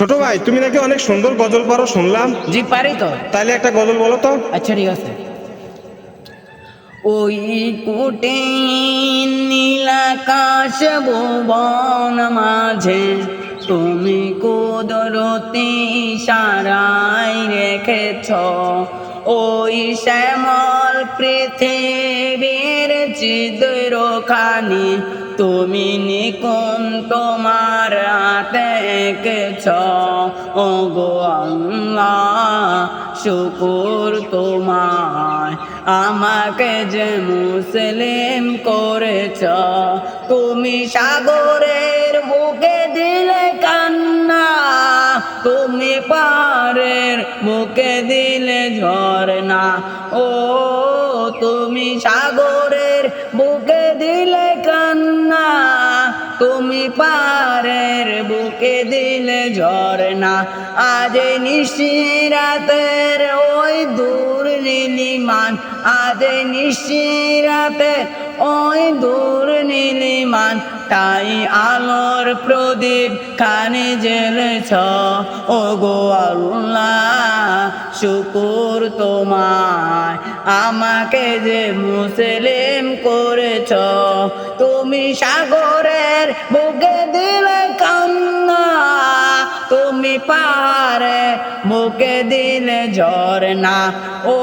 ছোট ভাই তুমি নাকি অনেক সুন্দর গজল পারো শুনলাম। জি পারি তো। তাহলে একটা গজল বলো তো। আচ্ছা ঠিক আছে। ওই কুটে নীলাকাশ ভুবন মাঝে তুমি কুদরতি সারাই রেখেছ। ওই শ্যামল পৃথিবীর চিদ্রখানি তুমি নিকুন তোমার এঁকেছ ও গো আল্লাহ, শুকুর তোমায়। আমাকে যে মুসলিম করেছ, তুমি সাগরের বুকে দিলে কান্না, তুমি পারের বুকে দিলে ঝরনা ও, তুমি সাগরের বুকে দিলে কান্না, তুমি পারের বুকে দিলে ঝরনা আজ নিশিরাতের ওই দূর নীলিমান আজ নিশিরাতে ওই দূর নীলিমান তাই আলোর প্রদীপ খানে জ্বেলেছ। ও গো আল্লাহ, শুকুর তোমায়। আমাকে যে মুসলিম করেছ, তুমি সাগরের বুকে দিলে কান্না, তুমি পারে বুকে দিলে ঝরনা ও